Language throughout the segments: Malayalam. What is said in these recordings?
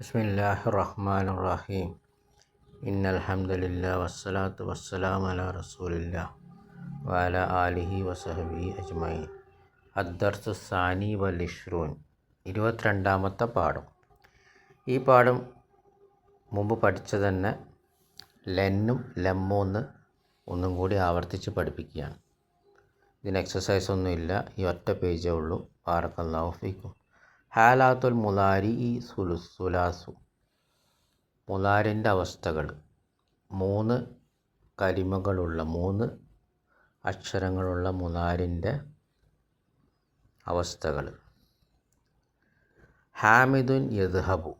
بسم الله الرحمن الرحيم إن الحمد لله والصلاة والسلام على رسول الله وعلى آله وصحبه أجمعين الدرس الثاني والعشرون ഇരുപത്തിരണ്ടാമത്തെ പാഠം ഈ പാഠം മുമ്പ് പഠിച്ചത് തന്നെ ലെന്നും ലെമ്മൂന്ന് ഒന്നും കൂടി ആവർത്തിച്ച് പഠിപ്പിക്കുകയാണ് ഇതിന് എക്സസൈസ് ഒന്നുമില്ല ഈ ഒറ്റ പേജേ ഉള്ളൂ പാറക്കല്ലാഹു ഫീക്കും ഹാലാത്തുൽ മുലാരി ഇ സുലുസുലാസു മുലാരിന്റെ അവസ്ഥകൾ. മൂന്ന് കരിമകളുള്ള മൂന്ന് അക്ഷരങ്ങളുള്ള മുലാരിന്റെ അവസ്ഥകൾ. ഹാമിദുൻ യദ്ഹബു.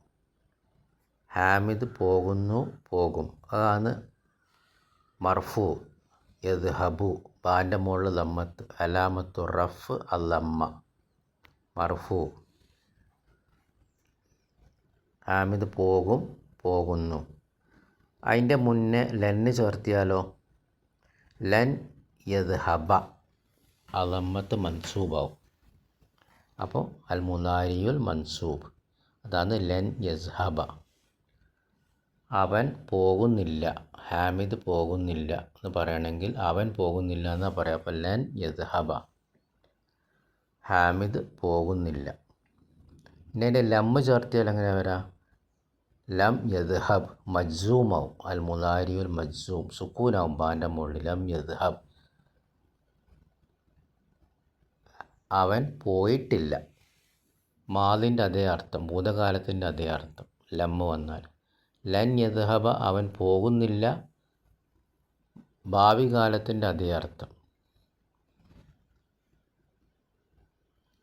ഹാമിദ് പോകുന്നു പോകും. അതാണ് മർഫു യദ്ഹബു ബാന്റെ മുകളിൽ ദമ്മത്ത് അലാമത്തു റഫ് അല്ലമ്മ. മർഫു. ഹാമിദ് പോകും പോകുന്നു. അതിന്റെ മുന്നേ ലെന്ന് ചേർത്തിയാലോ? ലൻ യത് ഹബ അലമ്മത്ത് മൻസൂബാവും. അപ്പോൾ അൽ മുലാരിയുൽ മൻസൂബ് അതാണ് ലൻ യസ്ഹബ അവൻ പോകുന്നില്ല ഹാമിദ് പോകുന്നില്ല എന്ന് പറയണമെങ്കിൽ അവൻ പോകുന്നില്ല എന്ന് പറയാം. അപ്പോൾ ലൻ യദ്ഹബ ഹാമിദ് പോകുന്നില്ല. പിന്നെ അതിന്റെ ലമ്മ് ചേർത്തിയാൽ എങ്ങനെ വരാം? ലം യദ്ഹബ് മജ്സൂമാവും അൽ മുലാരിയുൽ മജ്സൂം സുക്കൂനാവും ബാന്റെ മുകളിൽ ലം യദ്ഹബ്. അവൻ പോയിട്ടില്ല. മാതിന്റെ അതേ അർത്ഥം ഭൂതകാലത്തിന്റെ അതേ അർത്ഥം. ലമ്മ വന്നാൽ ലൻ യദ്ഹബ അവൻ പോകുന്നില്ല. ഭാവി കാലത്തിന്റെ അതേ അർത്ഥം.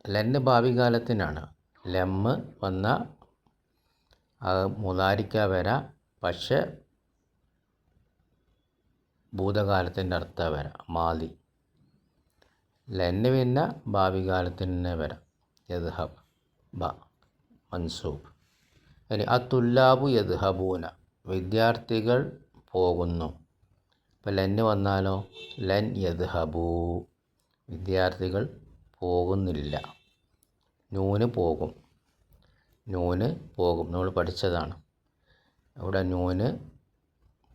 ലന്ന് ഭാവി കാലത്തിനാണ്. ലമ്മ് വന്ന മുതാരിക്ക വരാം പക്ഷെ ഭൂതകാലത്തിന്റെ അർത്ഥ വരാം മാതി ലന്ന് പിന്നെ ഭാവി കാലത്തിന് വരാം യദ്ഹബ് ബ മൻസൂബ്. ഇനി അത്തുല്ലാബു യദ്ഹബൂന വിദ്യാർത്ഥികൾ പോകുന്നു. ഇപ്പം ലന്ന് വന്നാലോ? ലൻ യദ്ഹബൂ വിദ്യാർത്ഥികൾ പോകുന്നില്ല. നൂന് പോകും. നൂന് പോകും. നമ്മൾ പഠിച്ചതാണ്. ഇവിടെ നൂന്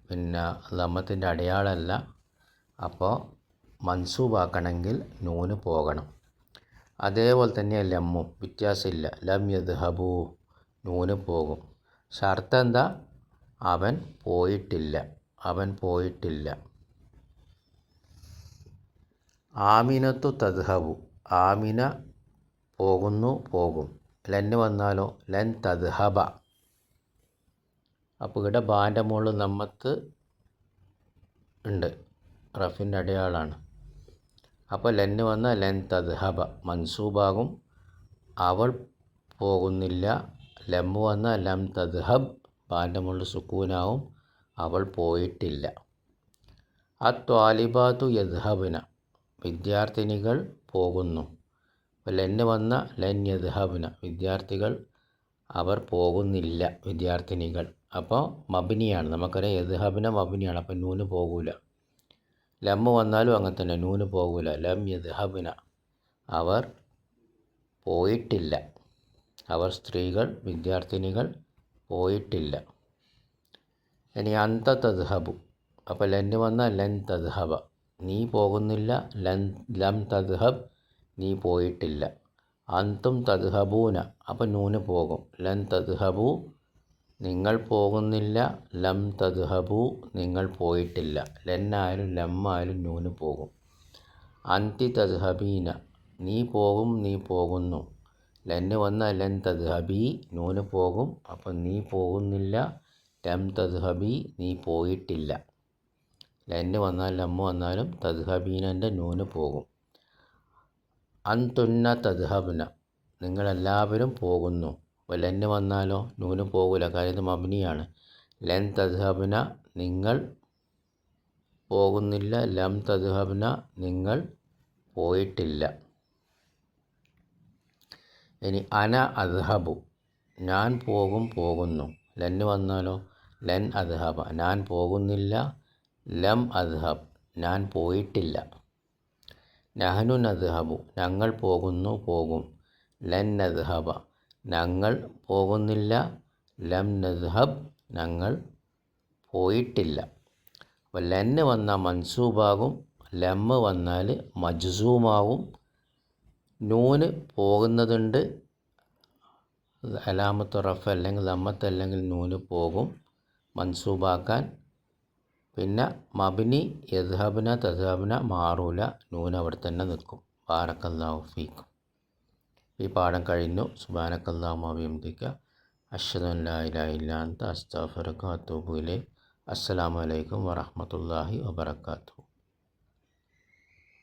പിന്നെ ലമ്മത്തിന്റെ അടയാളമല്ല. അപ്പോൾ മൻസൂബാക്കണമെങ്കിൽ നൂന് പോകണം. അതേപോലെ തന്നെ ലമ്മും. വ്യത്യാസമില്ല. ലം യദ്ഹബു നൂന് പോകും. ഷർത്ത് എന്താ? അവൻ പോയിട്ടില്ല. അവൻ പോയിട്ടില്ല. ആമിനത്തു തദ്ഹബു. ആമിന പോകുന്നു പോകും. ലന്ന് വന്നാലോ? ലൻ തദ്ഹബ അപ്പോൾ ഇവിടെ ബാന്റെ മുകളിൽ നമ്മത്ത് ഉണ്ട്. റഫിന്റെ അടയാളാണ്. അപ്പോൾ ലെന്ന് വന്നാൽ ലൻ തദ്ഹബ മൻസൂബാകും. അവൾ പോകുന്നില്ല. ലമ്മ് വന്നാൽ ലം തദ്ഹബ്. ബാന്റെ മുകളിൽ സുക്കൂനാവും. അവൾ പോയിട്ടില്ല. അത്വാലിബാത്തു യദ്ഹബിന. വിദ്യാർത്ഥിനികൾ പോകുന്നു. ലെന്ന് വന്ന ലൻ യദ്ഹബിന. വിദ്യാർത്ഥികൾ അവർ പോകുന്നില്ല വിദ്യാർത്ഥിനികൾ. അപ്പോൾ മബിനിയാണ്. നമുക്കറിയാം യദ്ഹബിന മബിനിയാണ്. അപ്പോൾ നൂന് പോകൂല. ലമ്മ് വന്നാലും അങ്ങനെ തന്നെ നൂന് പോകൂല. ലം യദ്ഹബിന. അവർ പോയിട്ടില്ല. അവർ സ്ത്രീകൾ വിദ്യാർത്ഥിനികൾ പോയിട്ടില്ല. ഇനി അന്ത തദ്ഹബു അപ്പോൾ ലന്ന് വന്ന ലൻ തദ്ഹബ. നീ പോകുന്നില്ല ലം തദ്ഹബ് നീ പോയിട്ടില്ല. അന്തും തദ്ഹബൂന. അപ്പം നൂന് പോകും. ലൻ തദ്ഹബു നിങ്ങൾ പോകുന്നില്ല. ലം തദ്ഹബു നിങ്ങൾ പോയിട്ടില്ല. ലെന്നായാലും ലമ്മായാലും നൂന് പോകും. അന്തി തദ്ഹബീന. നീ പോകും നീ പോകുന്നു. ലന്ന് വന്നാൽ ലൻ തദ്ഹബി നൂന് പോകും. അപ്പം നീ പോകുന്നില്ല. ലം തദ്ഹബി നീ പോയിട്ടില്ല. ലന്ന് വന്നാൽ ലമ്മ് വന്നാലും തദ്ഹബീനന്റെ നൂന് പോകും. അന്തുന്ന തദ്ഹബ്ന. നിങ്ങളെല്ലാവരും പോകുന്നു. ലന്ന് വന്നാലോ? നൂനും പോകില്ല കാര്യം ഇത് മബ്നിയാണ്. ലൻ തദ്ഹബ്ന നിങ്ങൾ പോകുന്നില്ല. ലം തദ്ഹബ്ന നിങ്ങൾ പോയിട്ടില്ല. ഇനി അന അദ്ഹബു. ഞാൻ പോകും പോകുന്നു. ലന്ന് വന്നാലോ? ലൻ അദ്ഹബ. ഞാൻ പോകുന്നില്ല. ലം അദ്ഹബ്. ഞാൻ പോയിട്ടില്ല. നഹനു നദ്ഹബു ഞങ്ങൾ പോകുന്നു പോകും. ലൻ നദ്ഹബ ഞങ്ങൾ പോകുന്നില്ല. ലം നദ്ഹബ് ഞങ്ങൾ പോയിട്ടില്ല. അപ്പോൾ ലന്ന് വന്നാൽ മൻസൂബാകും ലമ്മ് വന്നാൽ മജ്സൂമാവും നൂന് പോകുന്നതുണ്ട്. അലാമത്ത് റഫ് അല്ലെങ്കിൽ ലമ്മത്ത് അല്ലെങ്കിൽ നൂന് പോകും. മൻസൂബാക്കാൻ പിന്നെ മബിനി യദ്ഹബിന തദ്ഹബിന മാറൂല നൂൻ അവിടെ തന്നെ നിൽക്കും. ബാറക്കല്ലാഹു ഫീക്കും. ഈ പാഠം കഴിഞ്ഞു. സുബാനക്കല്ലാഹു അഭിയന്തിക്ക അഷ്ഹദു അൻ ലാ ഇലാഹ ഇല്ല അൻത. അസ്തഗ്ഫിറുക വഅത്തൂബു ഇലൈക്. അസ്സലാമു അലൈക്കും